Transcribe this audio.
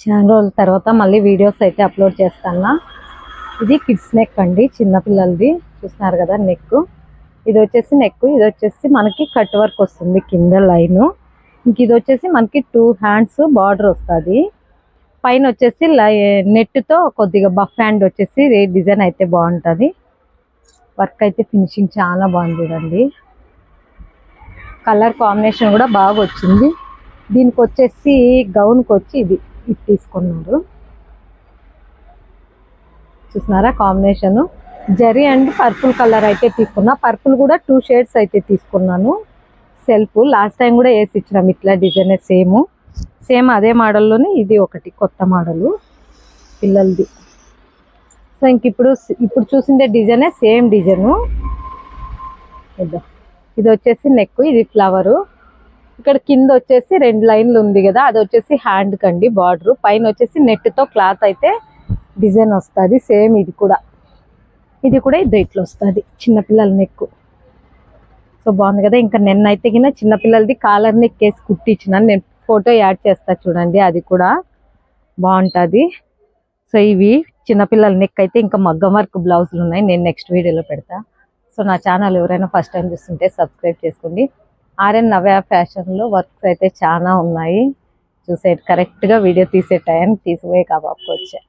చాలా రోజుల తర్వాత మళ్ళీ వీడియోస్ అయితే అప్లోడ్ చేస్తాను. ఇది కిడ్స్ నెక్ అండి చిన్నపిల్లలది చూస్తున్నారు కదా నెక్ ఇది వచ్చేసి నెక్ ఇది వచ్చేసి మనకి కట్ వర్క్ వస్తుంది కింద లైన్. ఇంక ఇది వచ్చేసి మనకి టూ హ్యాండ్స్ బార్డర్ వస్తుంది. పైన వచ్చేసి నెట్తో కొద్దిగా బఫ్ హ్యాండ్ వచ్చేసి డిజైన్ అయితే బాగుంటుంది. వర్క్ అయితే ఫినిషింగ్ చాలా బాగుంది చూడండి కలర్ కాంబినేషన్ కూడా బాగా వచ్చింది. దీనికి వచ్చేసి గౌన్కి వచ్చి ఇది. ఇది తీసుకున్నారు. చూస్తున్నారా combination zari and purple colour అయితే తీసుకున్నా. పర్పుల్ కూడా టూ షేడ్స్ అయితే తీసుకున్నాను. సెల్ఫ్ లాస్ట్ టైం కూడా వేసి ఇచ్చినాం. ఇట్లా డిజైన్ సేమ్ సేమ్ అదే మోడల్లోనే ఇది ఒకటి కొత్త మోడల్ పిల్లలది. సో ఇంక ఇప్పుడు ఇప్పుడు చూసిందే డిజైనే సేమ్ డిజైను ఇది. వచ్చేసి నెక్ ఇది ఫ్లవరు ఇక్కడ కింద వచ్చేసి రెండు లైన్లు ఉంది కదా అది వచ్చేసి హ్యాండ్ కండి బార్డర్. పైన వచ్చేసి నెట్తో క్లాత్ అయితే డిజైన్ వస్తుంది సేమ్ ఇది కూడా. ఇది కూడా ఇది ఇట్లా వస్తుంది చిన్నపిల్లల నెక్. సో బాగుంది కదా ఇంకా నిన్న అయితే కింద చిన్నపిల్లలది కాలర్ నెక్ వేసి కుట్టించిన నేను ఫోటో యాడ్ చేస్తా చూడండి అది కూడా బాగుంటుంది. సో ఇవి చిన్నపిల్లల నెక్ అయితే ఇంకా మగ్గం వర్క్ బ్లౌజులు ఉన్నాయి నేను నెక్స్ట్ వీడియోలో పెడతా. సో నా ఛానల్ ఎవరైనా ఫస్ట్ టైం చూస్తుంటే సబ్స్క్రైబ్ చేసుకోండి. ఆర్ఎన్ నవ్య ఫ్యాషన్లో వర్క్స్ అయితే చాలా ఉన్నాయి. చూసే కరెక్ట్గా వీడియో తీసే టైం తీసిపోయే కాబాబుకి వచ్చా.